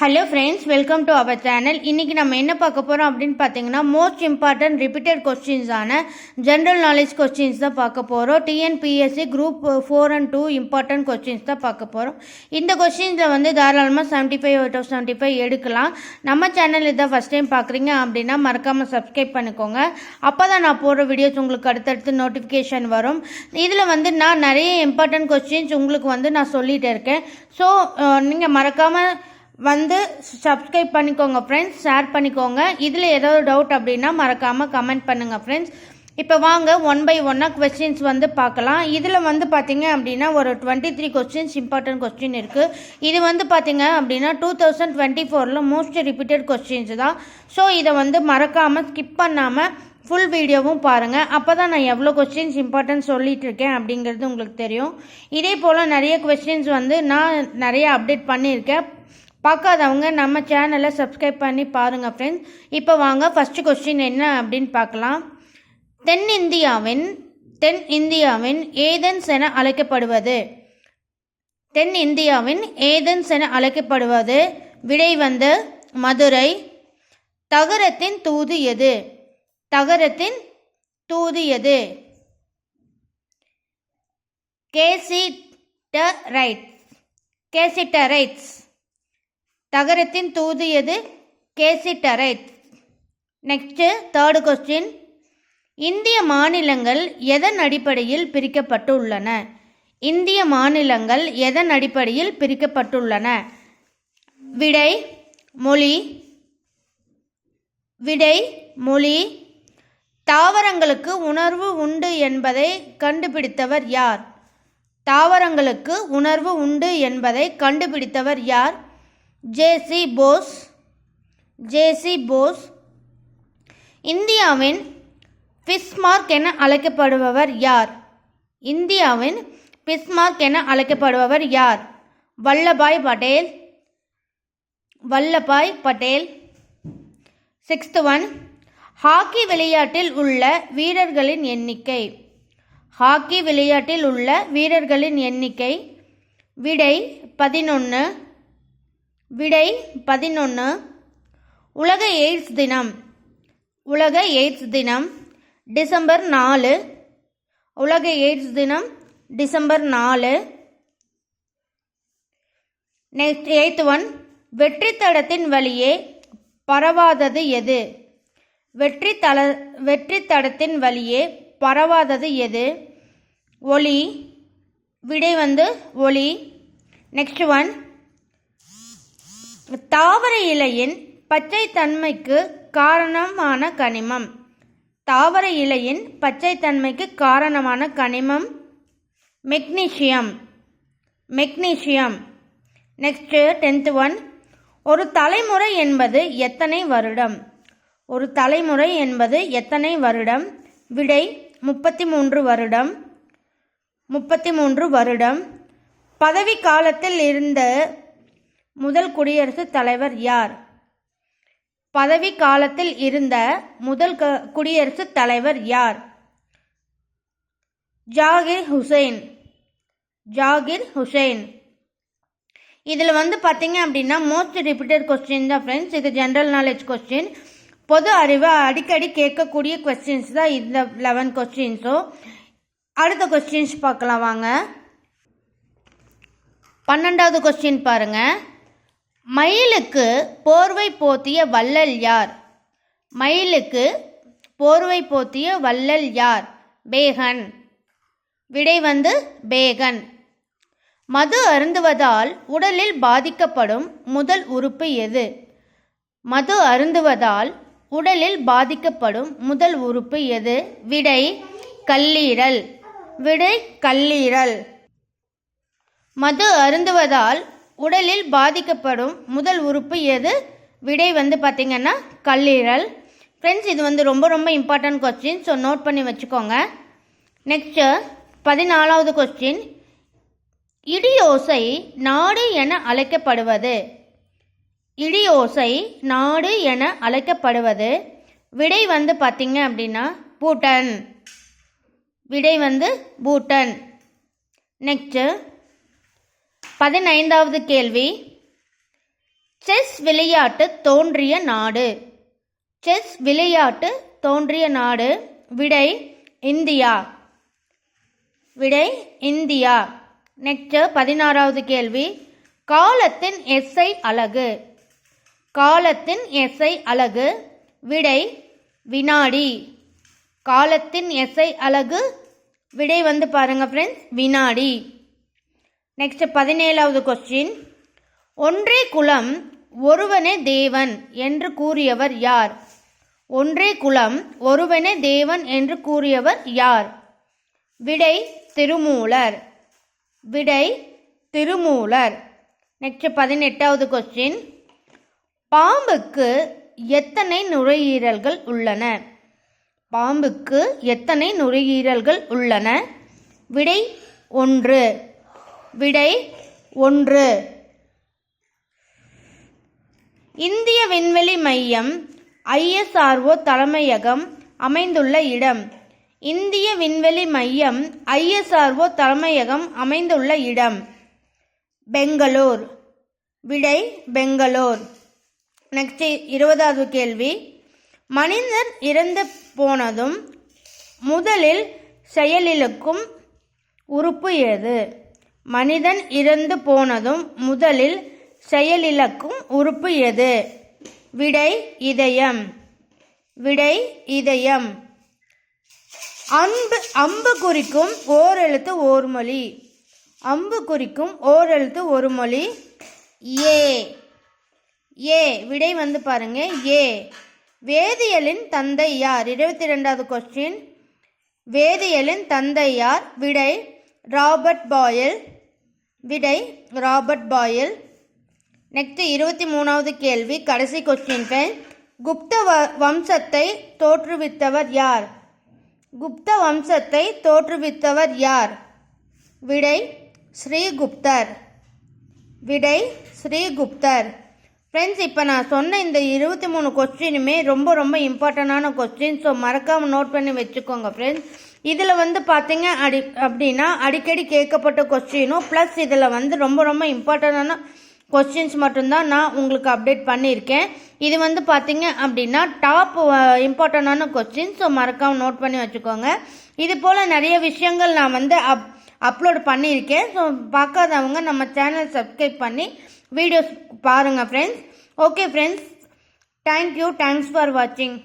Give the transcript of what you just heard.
Hello friends welcome to our channel இன்றைக்கி நம்ம என்ன பார்க்க போகிறோம் அப்படின்னு பார்த்தீங்கன்னா மோஸ்ட் இம்பார்ட்டன்ட் ரிப்பீட்டட் கொஸ்டின்ஸான ஜென்ரல் நாலேஜ் கொஸ்டின்ஸ் தான் பார்க்க போகிறோம் TNPSC group four and two important questions தான் பார்க்க போகிறோம் இந்த கொஸ்டின்ஸில் வந்து தாராளமாக seventy five out of seventy five எடுக்கலாம். நம்ம சேனல் இதை ஃபஸ்ட் டைம் பார்க்குறீங்க அப்படின்னா மறக்காமல் சப்ஸ்கிரைப் பண்ணிக்கோங்க. அப்போ தான் நான் போடுற வீடியோஸ் உங்களுக்கு அடுத்தடுத்து நோட்டிஃபிகேஷன் வரும். இதில் வந்து நான் நிறைய இம்பார்ட்டன்ட் கொஸ்டின்ஸ் உங்களுக்கு வந்து நான் சொல்லிகிட்டு இருக்கேன். ஸோ நீங்கள் மறக்காமல் வந்து சப்ஸ்கிரைப் பண்ணிக்கோங்க ஃப்ரெண்ட்ஸ் ஷேர் பண்ணிக்கோங்க. இதில் ஏதாவது டவுட் அப்படின்னா மறக்காமல் கமெண்ட் பண்ணுங்கள் ஃப்ரெண்ட்ஸ் இப்போ வாங்க ஒன் பை ஒன்னாக கொஸ்டின்ஸ் வந்து பார்க்கலாம். இதில் வந்து பார்த்தீங்க அப்படின்னா ஒரு twenty three questions important question இருக்குது இது வந்து பார்த்தீங்க அப்படின்னா டூ தௌசண்ட் டுவெண்ட்டி ஃபோரில் மோஸ்ட் ரிப்பீட்டட் கொஸ்டின்ஸ் தான். ஸோ இதை வந்து மறக்காமல் ஸ்கிப் பண்ணாமல் ஃபுல் வீடியோவும் பாருங்கள் அப்போ தான் நான் எவ்வளோ கொஸ்டின்ஸ் இம்பார்ட்டன்ஸ் சொல்லிகிட்டு இருக்கேன் அப்படிங்கிறது உங்களுக்கு தெரியும். இதே போல் நிறைய கொஸ்டின்ஸ் வந்து நான் நிறைய அப்டேட் பண்ணியிருக்கேன். பார்க்காதவங்க நம்ம சேனலை சப்ஸ்கிரைப் பண்ணி பாருங்கள் ஃப்ரெண்ட்ஸ் இப்போ வாங்க ஃபஸ்ட்டு கொஸ்டின் என்ன அப்படின்னு பார்க்கலாம். தென்னிந்தியாவின் தென் இந்தியாவின் ஏதென்ஸ் என அழைக்கப்படுவது? தென் இந்தியாவின் ஏதென்ஸ் என அழைக்கப்படுவது விடை வந்து மதுரை. தகரத்தின் தூது எது? தகரத்தின் தூது எது? கேசிட்டரைட் கேசிட்டரைட்ஸ் தகரத்தின் தூது எது? கேசிட்டரைட். நெக்ஸ்ட்டு தேர்டு கொஸ்டின் இந்திய மாநிலங்கள் எதன் அடிப்படையில் பிரிக்கப்பட்டுள்ளன? இந்திய மாநிலங்கள் எதன் அடிப்படையில் பிரிக்கப்பட்டுள்ளன? விடை மொழி. விடை மொழி. தாவரங்களுக்கு உணர்வு உண்டு என்பதை கண்டுபிடித்தவர் யார்? தாவரங்களுக்கு உணர்வு உண்டு என்பதை கண்டுபிடித்தவர் யார்? ஜேசி போஸ் ஜேசி போஸ். இந்தியாவின் பிஸ்மார்க் என அழைக்கப்படுபவர் யார்? இந்தியாவின் பிஸ்மார்க் என அழைக்கப்படுபவர் யார்? Vallabhbhai Patel Vallabhbhai Patel. Sixth one hockey விளையாட்டில் உள்ள வீரர்களின் எண்ணிக்கை. ஹாக்கி விளையாட்டில் உள்ள வீரர்களின் எண்ணிக்கை விடை பதினொன்று விடை பதினொன்று உலக எய்ட்ஸ் தினம். உலக எய்ட்ஸ் தினம் டிசம்பர் நாலு. உலக எய்ட்ஸ் தினம் டிசம்பர் நாலு. Next eighth one. வெற்றி தடத்தின் வழியே பரவாதது எது? வெற்றி தள வெற்றி தடத்தின் வழியே பரவாதது எது? ஒளி. விடை வந்து ஒளி. Next one. தாவர இலையின் பச்சை தன்மைக்கு காரணமான கனிமம். தாவர இலையின் பச்சை தன்மைக்கு காரணமான கனிமம் magnesium. Magnesium. Next tenth one ஒரு தலைமுறை என்பது எத்தனை வருடம்? ஒரு தலைமுறை என்பது எத்தனை வருடம்? விடை முப்பத்தி மூன்று வருடம். முப்பத்தி மூன்று வருடம். பதவி காலத்தில் இருந்த முதல் குடியரசுத் தலைவர் யார்? பதவி காலத்தில் இருந்த முதல் க குடியரசுத் தலைவர் யார்? ஜாகிர் ஹுசைன். ஜாகிர் ஹுசைன். இதில் வந்து பார்த்தீங்க அப்படின்னா மோஸ்ட் ரிப்பீட்டட் கொஸ்டின் தான் ஃப்ரெண்ட்ஸ் இது ஜென்ரல் நாலேஜ் கொஸ்டின் பொது அறிவை அடிக்கடி கேட்கக்கூடிய கொஸ்டின்ஸ் தான் இந்த லெவன் கொஸ்டின்ஸும் அடுத்த கொஸ்டின்ஸ் பார்க்கலாம் வாங்க. பன்னெண்டாவது கொஸ்டின் பாருங்கள் மயிலுக்கு போர்வை போத்திய வள்ளல் யார்? மயிலுக்கு போர்வை போத்திய வள்ளல் யார்? பேகன். விடை வந்து பேகன். மது அருந்துவதால் உடலில் பாதிக்கப்படும் முதல் உறுப்பு எது? மது அருந்துவதால் உடலில் பாதிக்கப்படும் முதல் உறுப்பு எது? விடை கல்லீரல். விடை கல்லீரல். மது அருந்துவதால் உடலில் பாதிக்கப்படும் முதல் உறுப்பு எது? விடை வந்து பார்த்திங்கன்னா கல்லீரல். ஃப்ரெண்ட்ஸ் இது வந்து ரொம்ப ரொம்ப இம்பார்ட்டன்ட் கொஸ்டின் ஸோ நோட் பண்ணி வச்சுக்கோங்க. நெக்ஸ்ட்டு பதினாலாவது கொஸ்டின் இடியோசை நாடு என அழைக்கப்படுவது. இடியோசை நாடு என அழைக்கப்படுவது. விடை வந்து பார்த்திங்க அப்படின்னா பூட்டன். விடை வந்து பூட்டன். நெக்ஸ்ட்டு பதினைந்தாவது கேள்வி. செஸ் விளையாட்டு தோன்றிய நாடு. செஸ் விளையாட்டு தோன்றிய நாடு. விடை இந்தியா. விடை இந்தியா. நெக்ஸ்ட் பதினாறாவது கேள்வி. காலத்தின் எஸ்ஐ அலகு. காலத்தின் எஸ்ஐ அலகு. விடை வினாடி. காலத்தின் எஸ்ஐ அலகு. விடை வந்து பாருங்கள் ஃப்ரெண்ட்ஸ் வினாடி. நெக்ஸ்ட் பதினேழாவது கொஸ்டின் ஒன்றே குலம் ஒருவனே தேவன் என்று கூறியவர் யார்? ஒன்றே குலம் ஒருவனே தேவன் என்று கூறியவர் யார்? விடை திருமூலர். விடை திருமூலர். நெக்ஸ்ட் பதினெட்டாவது கொஸ்டின் பாம்புக்கு எத்தனை நுரையீரல்கள் உள்ளன? பாம்புக்கு எத்தனை நுரையீரல்கள் உள்ளன? விடை ஒன்று. விடை ஒன்று. இந்திய விண்வெளி மையம் ஐஎஸ்ஆர்ஓ தலைமையகம் அமைந்துள்ள இடம். இந்திய விண்வெளி மையம் ஐஎஸ்ஆர்ஓ தலைமையகம் அமைந்துள்ள இடம். பெங்களூர். விடை பெங்களூர். நெக்ஸ்ட் இருபதாவது கேள்வி. மனிதன் இறந்து போனதும் முதலில் செயலிழக்கும் உறுப்பு எது மனிதன் இறந்து போனதும் முதலில் செயலிழக்கும் உறுப்பு எது? விடை இதயம். விடை இதயம். அன்பு அம்பு குறிக்கும் ஓர் எழுத்து ஓர் மொழி அம்பு குறிக்கும் ஓரெழுத்து ஒரு மொழி ஏ. ஏ. விடை வந்து பாருங்க. ஏ. வேதியியலின் தந்தை யார்? இருபத்தி ரெண்டாவது கொஸ்டின் வேதியியலின் தந்தை யார்? விடை ராபர்ட் பாயல். விடை ராபர்ட் பாயில். நெக்ஸ்ட் இருபத்தி மூணாவது கேள்வி கடைசி கொஸ்டின் குப்த வ- வம்சத்தை தோற்றுவித்தவர் யார்? குப்த வம்சத்தை தோற்றுவித்தவர் யார்? விடை ஸ்ரீகுப்தர். விடை ஸ்ரீகுப்தர். ஃப்ரெண்ட்ஸ் இப்போ நான் சொன்ன இந்த இருபத்தி மூணு கொஸ்டினுமே ரொம்ப ரொம்ப இம்பார்ட்டண்டான கொஸ்டின் ஸோ மறக்காமல் நோட் பண்ணி வச்சுக்கோங்க ஃப்ரெண்ட்ஸ் இதில் வந்து பார்த்தீங்க அடி அப்படின்னா அடிக்கடி கேட்கப்பட்ட கொஸ்டினும் ப்ளஸ் இதில் வந்து ரொம்ப ரொம்ப இம்பார்ட்டண்டான கொஸ்டின்ஸ் மட்டும்தான் நான் உங்களுக்கு அப்டேட் பண்ணியிருக்கேன். இது வந்து பார்த்தீங்க அப்படின்னா டாப் இம்பார்ட்டண்டான கொஸ்டின் ஸோ மறக்காமல் நோட் பண்ணி வச்சுக்கோங்க. இது போல் நிறைய விஷயங்கள் நான் வந்து அப் அப்லோட் பண்ணியிருக்கேன். ஸோ பார்க்காதவங்க நம்ம சேனல் சப்ஸ்கிரைப் பண்ணி வீடியோஸ் பாருங்கள் friends okay friends thank you thanks for வாட்சிங்